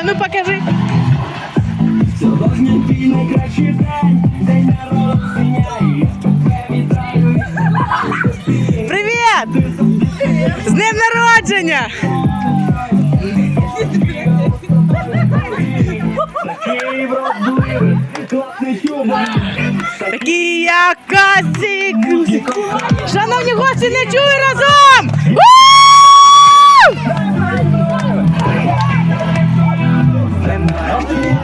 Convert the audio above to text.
А ну покажи. Сьогодні твій день, народження. Привіт! З днем народження! Такий я казик. Шановні гості, не чую разом!